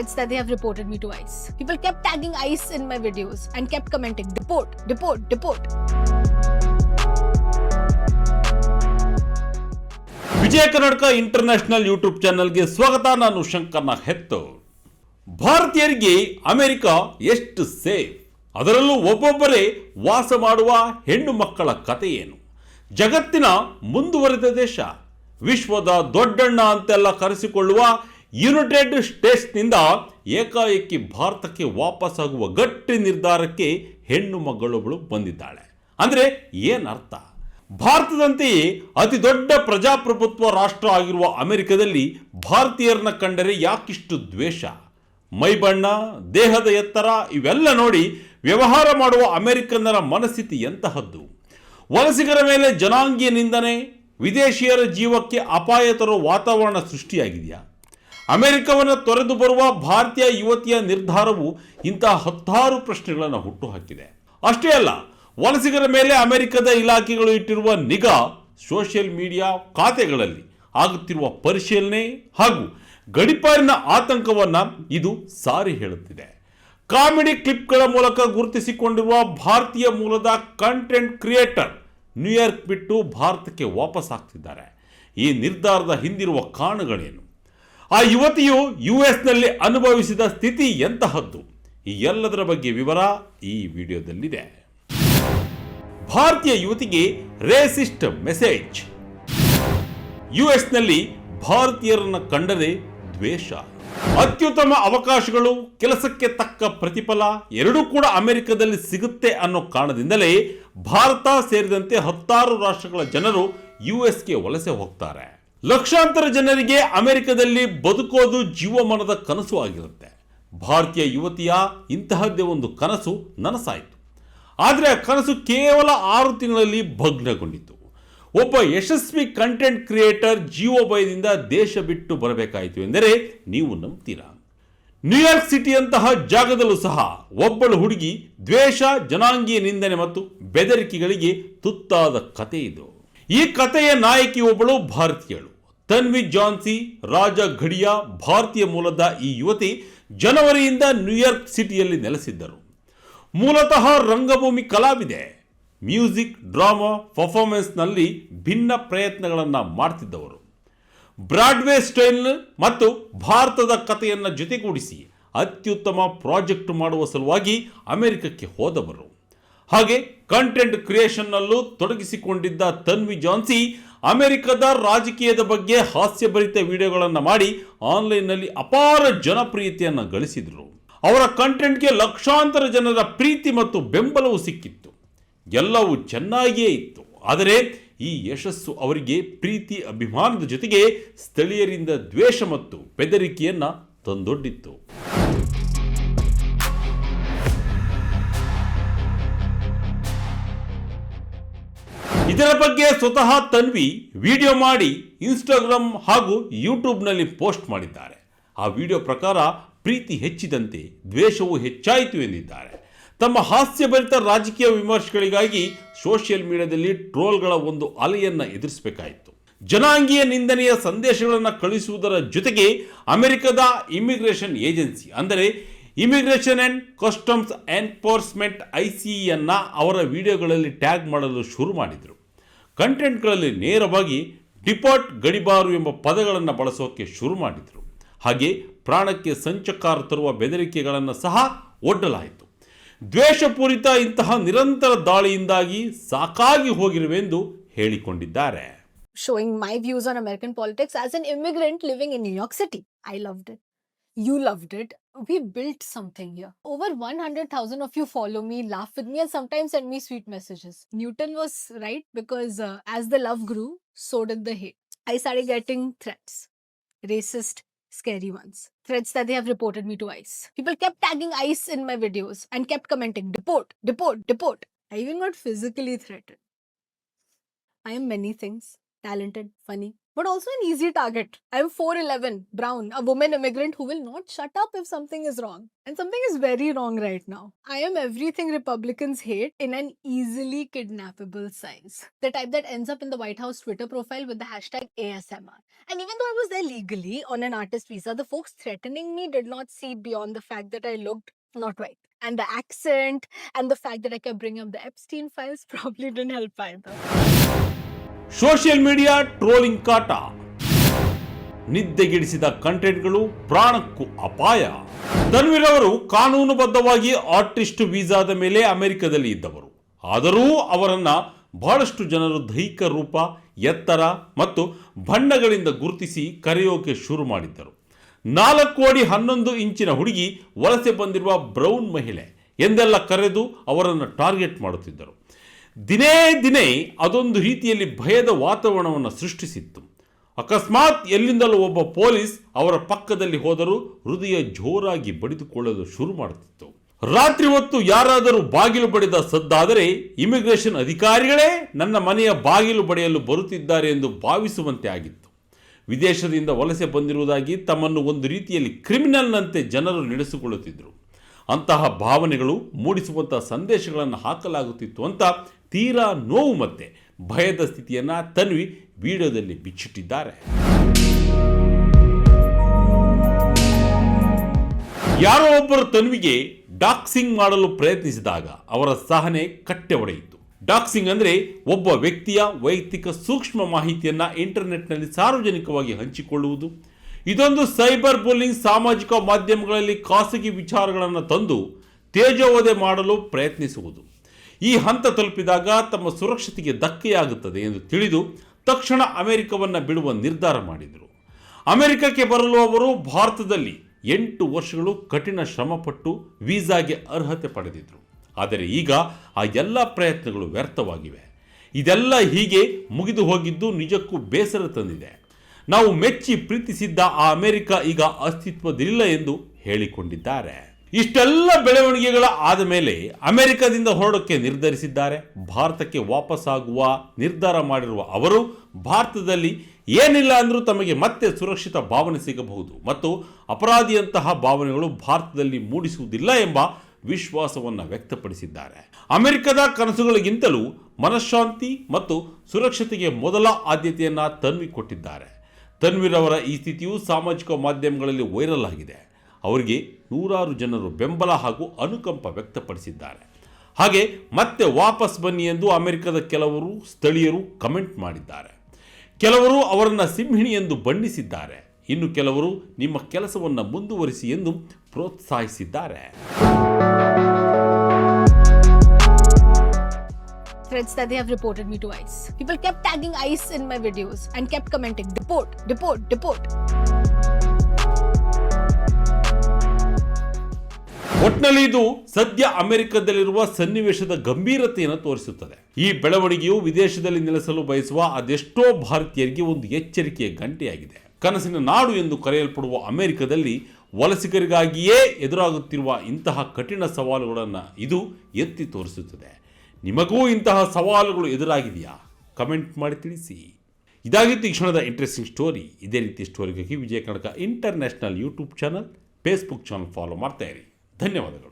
threats that they have reported me to ICE. People kept tagging ICE in my videos and kept commenting, deport, deport, deport. Vijaya Karnataka international YouTube ಚಾನೆಲ್ಗೆ ಸ್ವಾಗತ ನಾನು ಶಂಕರ್ನ ಹೆತ್ತು ಭಾರತೀಯರಿಗೆ America ಎಷ್ಟು safe ಅದರಲ್ಲೂ ಒಬ್ಬೊಬ್ಬರೇ ವಾಸ ಮಾಡುವ ಹೆಣ್ಣು ಮಕ್ಕಳ ಕಥೆ ಏನು ಜಗತ್ತಿನ ಮುಂದುವರೆದ ದೇಶ ವಿಶ್ವದ ದೊಡ್ಡಣ್ಣ ಅಂತೆಲ್ಲ ಕರೆಸಿಕೊಳ್ಳುವ ಯುನೈಟೆಡ್ ಸ್ಟೇಟ್ಸ್ನಿಂದ ಏಕಾಏಕಿ ಭಾರತಕ್ಕೆ ವಾಪಸ್ಸಾಗುವ ಗಟ್ಟಿ ನಿರ್ಧಾರಕ್ಕೆ ಹೆಣ್ಣು ಮಗಳೊಬ್ಬಳು ಬಂದಿದ್ದಾಳೆ. ಅಂದರೆ ಏನರ್ಥ ಭಾರತದಂತೆಯೇ ಅತಿ ದೊಡ್ಡ ಪ್ರಜಾಪ್ರಭುತ್ವ ರಾಷ್ಟ್ರ ಆಗಿರುವ ಅಮೆರಿಕದಲ್ಲಿ ಭಾರತೀಯರನ್ನ ಕಂಡರೆ ಯಾಕಿಷ್ಟು ದ್ವೇಷ? ಮೈಬಣ್ಣ, ದೇಹದ ಎತ್ತರ ಇವೆಲ್ಲ ನೋಡಿ ವ್ಯವಹಾರ ಮಾಡುವ ಅಮೆರಿಕನ್ನರ ಮನಸ್ಥಿತಿ ಎಂತಹದ್ದು? ವಲಸಿಗರ ಮೇಲೆ ಜನಾಂಗೀಯ ನಿಂದನೆ, ವಿದೇಶಿಯರ ಜೀವಕ್ಕೆ ಅಪಾಯ ತರುವ ವಾತಾವರಣ ಸೃಷ್ಟಿಯಾಗಿದೆಯಾ? ಅಮೆರಿಕವನ್ನು ತೊರೆದು ಬರುವ ಭಾರತೀಯ ಯುವತಿಯ ನಿರ್ಧಾರವು ಇಂತಹ ಹತ್ತಾರು ಪ್ರಶ್ನೆಗಳನ್ನು ಹುಟ್ಟುಹಾಕಿದೆ. ಅಷ್ಟೇ ಅಲ್ಲ, ವಲಸಿಗರ ಮೇಲೆ ಅಮೆರಿಕದ ಇಲಾಖೆಗಳು ಇಟ್ಟಿರುವ ನಿಗಾ, ಸೋಷಿಯಲ್ ಮೀಡಿಯಾ ಖಾತೆಗಳಲ್ಲಿ ಆಗುತ್ತಿರುವ ಪರಿಶೀಲನೆ ಹಾಗೂ ಗಡಿಪಾರಿನ ಆತಂಕವನ್ನು ಇದು ಸಾರಿ ಹೇಳುತ್ತಿದೆ. ಕಾಮಿಡಿ ಕ್ಲಿಪ್ಗಳ ಮೂಲಕ ಗುರುತಿಸಿಕೊಂಡಿರುವ ಭಾರತೀಯ ಮೂಲದ ಕಂಟೆಂಟ್ ಕ್ರಿಯೇಟರ್ ನ್ಯೂಯಾರ್ಕ್ ಬಿಟ್ಟು ಭಾರತಕ್ಕೆ ವಾಪಸ್ ಆಗ್ತಿದ್ದಾರೆ ಈ ನಿರ್ಧಾರದ ಹಿಂದಿರುವ ಕಾರಣಗಳೇನು? ಆ ಯುವತಿಯು ಯು ಎಸ್ನಲ್ಲಿ ಅನುಭವಿಸಿದ ಸ್ಥಿತಿ ಎಂತಹದ್ದು? ಈ ಎಲ್ಲದರ ಬಗ್ಗೆ ವಿವರ ಈ ವಿಡಿಯೋದಲ್ಲಿದೆ. ಭಾರತೀಯ ಯುವತಿಗೆ ರೇಸಿಸ್ಟ್ ಮೆಸೇಜ್ ಯು ಎಸ್ನಲ್ಲಿ ಭಾರತೀಯರನ್ನು ಕಂಡರೆ ದ್ವೇಷ. ಅತ್ಯುತ್ತಮ ಅವಕಾಶಗಳು, ಕೆಲಸಕ್ಕೆ ತಕ್ಕ ಪ್ರತಿಫಲ, ಎರಡೂ ಕೂಡ ಅಮೆರಿಕದಲ್ಲಿ ಸಿಗುತ್ತೆ ಅನ್ನೋ ಕಾರಣದಿಂದಲೇ ಭಾರತ ಸೇರಿದಂತೆ ಹತ್ತಾರು ರಾಷ್ಟ್ರಗಳ ಜನರು ಯು ಎಸ್ಗೆ ವಲಸೆ ಹೋಗ್ತಾರೆ. ಲಕ್ಷಾಂತರ ಜನರಿಗೆ ಅಮೆರಿಕದಲ್ಲಿ ಬದುಕೋದು ಜೀವಮಾನದ ಕನಸು ಆಗಿರುತ್ತೆ. ಭಾರತೀಯ ಯುವತಿಯ ಇಂತಹದ್ದೇ ಒಂದು ಕನಸು ನನಸಾಯಿತು. ಆದರೆ ಆ ಕನಸು ಕೇವಲ ಆರು ತಿಂಗಳಲ್ಲಿ ಭಗ್ನಗೊಂಡಿತು ಒಬ್ಬ ಯಶಸ್ವಿ ಕಂಟೆಂಟ್ ಕ್ರಿಯೇಟರ್ ಜೀವೋಭಯದಿಂದ ದೇಶ ಬಿಟ್ಟು ಬರಬೇಕಾಯಿತು ಎಂದರೆ ನೀವು ನಂಬ್ತೀರಾ? ನ್ಯೂಯಾರ್ಕ್ ಸಿಟಿಯಂತಹ ಜಾಗದಲ್ಲೂ ಸಹ ಒಬ್ಬಳು ಹುಡುಗಿ ದ್ವೇಷ, ಜನಾಂಗೀಯ ನಿಂದನೆ ಮತ್ತು ಬೆದರಿಕೆಗಳಿಗೆ ತುತ್ತಾದ ಕತೆ ಇದು. ಈ ಕಥೆಯ ನಾಯಕಿ ಒಬ್ಬಳು ಭಾರತೀಯಳು. ತನ್ವಿ ಜಾನ್ಸಿ, ರಾಜ ಘಡಿಯಾ, ಭಾರತೀಯ ಮೂಲದ ಈ ಯುವತಿ ಜನವರಿಯಿಂದ ನ್ಯೂಯಾರ್ಕ್ ಸಿಟಿಯಲ್ಲಿ ನೆಲೆಸಿದ್ದರು. ಮೂಲತಃ ರಂಗಭೂಮಿ ಕಲಾವಿದೆ. ಮ್ಯೂಸಿಕ್, ಡ್ರಾಮಾ, ಪರ್ಫಾರ್ಮೆನ್ಸ್ನಲ್ಲಿ ಭಿನ್ನ ಪ್ರಯತ್ನಗಳನ್ನು ಮಾಡ್ತಿದ್ದವರು. ಬ್ರಾಡ್ವೇ ಸ್ಟೈಲ್ ಮತ್ತು ಭಾರತದ ಕಥೆಯನ್ನು ಜೊತೆಗೂಡಿಸಿ ಅತ್ಯುತ್ತಮ ಪ್ರಾಜೆಕ್ಟ್ ಮಾಡುವ ಸಲುವಾಗಿ ಅಮೆರಿಕಕ್ಕೆ ಹೋದವರು. ಹಾಗೆ ಕಂಟೆಂಟ್ ಕ್ರಿಯೇಷನ್ನಲ್ಲೂ ತೊಡಗಿಸಿಕೊಂಡಿದ್ದ ತನ್ವಿ ಜಾನ್ಸಿ ಅಮೆರಿಕದ ರಾಜಕೀಯದ ಬಗ್ಗೆ ಹಾಸ್ಯಭರಿತ ವಿಡಿಯೋಗಳನ್ನು ಮಾಡಿ ಆನ್ಲೈನ್ನಲ್ಲಿ ಅಪಾರ ಜನಪ್ರಿಯತೆಯನ್ನು ಗಳಿಸಿದರು. ಅವರ ಕಂಟೆಂಟ್ಗೆ ಲಕ್ಷಾಂತರ ಜನರ ಪ್ರೀತಿ ಮತ್ತು ಬೆಂಬಲವು ಸಿಕ್ಕಿತ್ತು. ಎಲ್ಲವೂ ಚೆನ್ನಾಗಿಯೇ ಇತ್ತು. ಆದರೆ ಈ ಯಶಸ್ಸು ಅವರಿಗೆ ಪ್ರೀತಿ ಅಭಿಮಾನದ ಜೊತೆಗೆ ಸ್ಥಳೀಯರಿಂದ ದ್ವೇಷ ಮತ್ತು ಬೆದರಿಕೆಯನ್ನು ತಂದೊಡ್ಡಿತ್ತು. ಇದರ ಬಗ್ಗೆ ಸ್ವತಃ ತನ್ವಿ ವಿಡಿಯೋ ಮಾಡಿ ಇನ್ಸ್ಟಾಗ್ರಾಮ್ ಹಾಗೂ ಯೂಟ್ಯೂಬ್ನಲ್ಲಿ ಪೋಸ್ಟ್ ಮಾಡಿದ್ದಾರೆ. ಆ ವಿಡಿಯೋ ಪ್ರಕಾರ ಪ್ರೀತಿ ಹೆಚ್ಚಿದಂತೆ ದ್ವೇಷವು ಹೆಚ್ಚಾಯಿತು ಎಂದಿದ್ದಾರೆ. ತಮ್ಮ ಹಾಸ್ಯಭರಿತ ರಾಜಕೀಯ ವಿಮರ್ಶೆಗಳಿಗಾಗಿ ಸೋಷಿಯಲ್ ಮೀಡಿಯಾದಲ್ಲಿ ಟ್ರೋಲ್ಗಳ ಒಂದು ಅಲೆಯನ್ನು ಎದುರಿಸಬೇಕಾಯಿತು. ಜನಾಂಗೀಯ ನಿಂದನೆಯ ಸಂದೇಶಗಳನ್ನು ಕಳುಹಿಸುವುದರ ಜೊತೆಗೆ ಅಮೆರಿಕದ ಇಮಿಗ್ರೇಷನ್ ಏಜೆನ್ಸಿ ಅಂದರೆ immigration and customs enforcement I ಸಿಯನ್ನು ಅವರ ವಿಡಿಯೋಗಳಲ್ಲಿ ಟ್ಯಾಗ್ ಮಾಡಲು ಶುರು ಮಾಡಿದರು. ಕಂಟೆಂಟ್ಗಳಲ್ಲಿ ನೇರವಾಗಿ ಡಿಪಾರ್ಟ್ ಗಡಿಬಾರು ಎಂಬ ಪದಗಳನ್ನು ಬಳಸೋಕ್ಕೆ ಶುರು ಮಾಡಿದರು ಹಾಗೆ ಪ್ರಾಣಕ್ಕೆ ಸಂಚಕಾರ ತರುವ ಬೆದರಿಕೆಗಳನ್ನು ಸಹ ಒಡ್ಡಲಾಯಿತು ದ್ವೇಷಪೂರಿತ ಇಂತಹ ನಿರಂತರ ದಾಳಿಯಿಂದಾಗಿ ಸಾಕಾಗಿ ಹೋಗಿರುವೆಂದು ಹೇಳಿಕೊಂಡಿದ್ದಾರೆ Showing my views on American politics as an immigrant living in New York City. I loved it. You loved it. We built something here. Over 100,000 of you follow me, laugh with me, and sometimes send me sweet messages. Newton was right because uh, as the love grew, so did the hate. I started getting threats. Racist, scary ones. Threats that they have reported me to ICE. People kept tagging ICE in my videos and kept commenting, deport, deport, deport. I even got physically threatened. I am many things talented, funny, but also an easy target. I'm 4'11, brown, a woman immigrant who will not shut up if something is wrong. And something is very wrong right now. I am everything Republicans hate in an easily kidnappable size. The type that ends up in the White House Twitter profile with the hashtag ASMR. And even though I was there legally on an artist visa, the folks threatening me did not see beyond the fact that I looked not white. And the accent and the fact that I kept bringing up the Epstein files probably didn't help either. Social media trolling ಕಾಟ. ನಿದ್ದೆಗಿಡಿಸಿದ ಕಂಟೆಂಟ್ಗಳು ಪ್ರಾಣಕ್ಕೂ ಅಪಾಯ. ತನ್ವೀರ್ ಅವರು ಕಾನೂನುಬದ್ಧವಾಗಿ artist ವೀಸಾದ ಮೇಲೆ ಅಮೆರಿಕದಲ್ಲಿ ಇದ್ದವರು. ಆದರೂ ಅವರನ್ನ ಬಹಳಷ್ಟು ಜನರು ದೈಹಿಕ ರೂಪ, ಎತ್ತರ ಮತ್ತು ಬಣ್ಣಗಳಿಂದ ಗುರುತಿಸಿ ಕರೆಯೋಕೆ ಶುರು ಮಾಡಿದ್ದರು. ನಾಲ್ಕು ಅಡಿ ಹನ್ನೊಂದು ಇಂಚಿನ ಹುಡುಗಿ ವಲಸೆ ಬಂದಿರುವ ಬ್ರೌನ್ ಮಹಿಳೆ ಎಂದೆಲ್ಲ ಕರೆದು ಅವರನ್ನು ಟಾರ್ಗೆಟ್ ಮಾಡುತ್ತಿದ್ದರು. ದಿನೇ ದಿನೇ ಅದೊಂದು ರೀತಿಯಲ್ಲಿ ಭಯದ ವಾತಾವರಣವನ್ನು ಸೃಷ್ಟಿಸಿತ್ತು. ಅಕಸ್ಮಾತ್ ಎಲ್ಲಿಂದಲೂ ಒಬ್ಬ ಪೊಲೀಸ್ ಅವರ ಪಕ್ಕದಲ್ಲಿ ಹೋದರೂ ಹೃದಯ ಜೋರಾಗಿ ಬಡಿದುಕೊಳ್ಳಲು ಶುರು ಮಾಡುತ್ತಿತ್ತು ರಾತ್ರಿ ಹೊತ್ತು ಯಾರಾದರೂ ಬಾಗಿಲು ಬಡಿದ ಸದ್ದಾದರೆ, ಇಮಿಗ್ರೇಷನ್ ಅಧಿಕಾರಿಗಳೇ, ನನ್ನ ಮನೆಯ ಬಾಗಿಲು ಬಡಿಯಲು ಬರುತ್ತಿದ್ದಾರೆ ಎಂದು ಭಾವಿಸುವಂತೆ ಆಗಿತ್ತು. ವಿದೇಶದಿಂದ ವಲಸೆ ಬಂದಿರುವುದಾಗಿ ತಮ್ಮನ್ನು ಒಂದು ರೀತಿಯಲ್ಲಿ ಕ್ರಿಮಿನಲ್ನಂತೆ ಜನರು ನಡೆಸಿಕೊಳ್ಳುತ್ತಿದ್ದರು ಅಂತಹ ಭಾವನೆಗಳು ಮೂಡಿಸುವಂತಹ ಸಂದೇಶಗಳನ್ನು ಹಾಕಲಾಗುತ್ತಿತ್ತು ಅಂತ ತೀರಾ ನೋವು ಮತ್ತೆ ಭಯದ ಸ್ಥಿತಿಯನ್ನು ತನ್ವಿ ವಿಡಿಯೋದಲ್ಲಿ ಬಿಚ್ಚಿಟ್ಟಿದ್ದಾರೆ. ಯಾರೋ ಒಬ್ಬರು ತನ್ವಿಗೆ ಡಾಕ್ಸಿಂಗ್ ಮಾಡಲು ಪ್ರಯತ್ನಿಸಿದಾಗ ಅವರ ಸಹನೆ ಕಟ್ಟೆ ಒಡೆಯಿತು ಡಾಕ್ಸಿಂಗ್ ಅಂದರೆ ಒಬ್ಬ ವ್ಯಕ್ತಿಯ ವೈಯಕ್ತಿಕ ಸೂಕ್ಷ್ಮ ಮಾಹಿತಿಯನ್ನ ಇಂಟರ್ನೆಟ್ನಲ್ಲಿ ಸಾರ್ವಜನಿಕವಾಗಿ ಹಂಚಿಕೊಳ್ಳುವುದು. ಇದೊಂದು ಸೈಬರ್ ಬುಲ್ಲಿಂಗ್ ಸಾಮಾಜಿಕ ಮಾಧ್ಯಮಗಳಲ್ಲಿ ಖಾಸಗಿ ವಿಚಾರಗಳನ್ನು ತಂದು ತೇಜೋವಧೆ ಮಾಡಲು ಪ್ರಯತ್ನಿಸುವುದು. ಈ ಹಂತ ತಲುಪಿದಾಗ ತಮ್ಮ ಸುರಕ್ಷತೆಗೆ ಧಕ್ಕೆಯಾಗುತ್ತದೆ ಎಂದು ತಿಳಿದು ತಕ್ಷಣ ಅಮೆರಿಕವನ್ನು ಬಿಡುವ ನಿರ್ಧಾರ ಮಾಡಿದರು. ಅಮೆರಿಕಕ್ಕೆ ಬರಲು ಅವರು ಭಾರತದಲ್ಲಿ ಎಂಟು ವರ್ಷಗಳು ಕಠಿಣ ಶ್ರಮಪಟ್ಟು ವೀಸಾಗೆ ಅರ್ಹತೆ ಪಡೆದಿದ್ದರು ಆದರೆ ಈಗ ಆ ಎಲ್ಲ ಪ್ರಯತ್ನಗಳು ವ್ಯರ್ಥವಾಗಿವೆ. ಇದೆಲ್ಲ ಹೀಗೆ ಮುಗಿದು ಹೋಗಿದ್ದು ನಿಜಕ್ಕೂ ಬೇಸರ ತಂದಿದೆ. ನಾವು ಮೆಚ್ಚಿ ಪ್ರೀತಿಸಿದ್ದ ಆ ಅಮೆರಿಕ ಈಗ ಅಸ್ತಿತ್ವದಲ್ಲಿಲ್ಲ ಎಂದು ಹೇಳಿಕೊಂಡಿದ್ದಾರೆ. ಇಷ್ಟೆಲ್ಲ ಬೆಳವಣಿಗೆಗಳ ಆದ ಮೇಲೆ ಅಮೆರಿಕದಿಂದ ಹೊರಡೋಕ್ಕೆ ನಿರ್ಧರಿಸಿದ್ದಾರೆ. ಭಾರತಕ್ಕೆ ವಾಪಸ್ಸಾಗುವ, ನಿರ್ಧಾರ ಮಾಡಿರುವ ಅವರು ಭಾರತದಲ್ಲಿ ಏನಿಲ್ಲ ಅಂದರೂ ತಮಗೆ ಮತ್ತೆ ಸುರಕ್ಷಿತ ಭಾವನೆ ಸಿಗಬಹುದು. ಮತ್ತು ಅಪರಾಧಿಯಂತಹ ಭಾವನೆಗಳು ಭಾರತದಲ್ಲಿ ಮೂಡಿಸುವುದಿಲ್ಲ ಎಂಬ ವಿಶ್ವಾಸವನ್ನು ವ್ಯಕ್ತಪಡಿಸಿದ್ದಾರೆ. ಅಮೆರಿಕದ ಕನಸುಗಳಿಗಿಂತಲೂ ಮನಃಶಾಂತಿ ಮತ್ತು ಸುರಕ್ಷತೆಗೆ ಮೊದಲ ಆದ್ಯತೆಯನ್ನು ತನ್ವಿ ಕೊಟ್ಟಿದ್ದಾರೆ ತನ್ವೀರ್ ಅವರ ಈ ಸ್ಥಿತಿಯು ಸಾಮಾಜಿಕ ಮಾಧ್ಯಮಗಳಲ್ಲಿ ವೈರಲ್ ಆಗಿದೆ. ಅವರಿಗೆ ನೂರಾರು ಜನರು ಬೆಂಬಲ ಹಾಗೂ ಅನುಕಂಪ ವ್ಯಕ್ತಪಡಿಸಿದ್ದಾರೆ ಹಾಗೆ ಮತ್ತೆ ವಾಪಸ್ ಬನ್ನಿ ಎಂದು ಅಮೆರಿಕದ ಕೆಲವರು ಸ್ಥಳೀಯರು ಕಮೆಂಟ್ ಮಾಡಿದ್ದಾರೆ ಕೆಲವರು ಅವರನ್ನು ಸಿಂಹಿಣಿ ಎಂದು ಬಣ್ಣಿಸಿದ್ದಾರೆ ಇನ್ನು ಕೆಲವರು ನಿಮ್ಮ ಕೆಲಸವನ್ನು ಮುಂದುವರಿಸಿ ಎಂದು ಪ್ರೋತ್ಸಾಹಿಸಿದ್ದಾರೆ threads that they have reported me to ICE. People kept tagging ICE in my videos and kept commenting, deport, deport, deport. ಒಟ್ನಲ್ಲಿ ಇದು ಸದ್ಯ ಅಮೆರಿಕದಲ್ಲಿರುವ ಸನ್ನಿವೇಶದ ಗಂಭೀರತೆಯನ್ನು ತೋರಿಸುತ್ತದೆ. ಈ ಬೆಳವಣಿಗೆಯು ವಿದೇಶದಲ್ಲಿ ನೆಲೆಸಲು ಬಯಸುವ ಅದೆಷ್ಟೋ ಭಾರತೀಯರಿಗೆ ಒಂದು ಎಚ್ಚರಿಕೆಯ ಗಂಟೆಯಾಗಿದೆ. ಕನಸಿನ ನಾಡು ಎಂದು ಕರೆಯಲ್ಪಡುವ ಅಮೆರಿಕದಲ್ಲಿ ವಲಸಿಗರಿಗಾಗಿಯೇ ಎದುರಾಗುತ್ತಿರುವ ಇಂತಹ ಕಠಿಣ ಸವಾಲುಗಳನ್ನು ಇದು ಎತ್ತಿ ತೋರಿಸುತ್ತದೆ. ನಿಮಗೂ ಇಂತಹ ಸವಾಲುಗಳು ಎದುರಾಗಿದೆಯಾ? ಕಮೆಂಟ್ ಮಾಡಿ ತಿಳಿಸಿ. ಇದಾಗಿತ್ತು ಈ ಕ್ಷಣದ ಇಂಟ್ರೆಸ್ಟಿಂಗ್ ಸ್ಟೋರಿ ಇದೇ ರೀತಿ ಸ್ಟೋರಿಗಾಗಿ Vijaya Kanaka international YouTube channel Facebook channel follow ಮಾಡ್ತಾ ಇರಿ. ಧನ್ಯವಾದಗಳು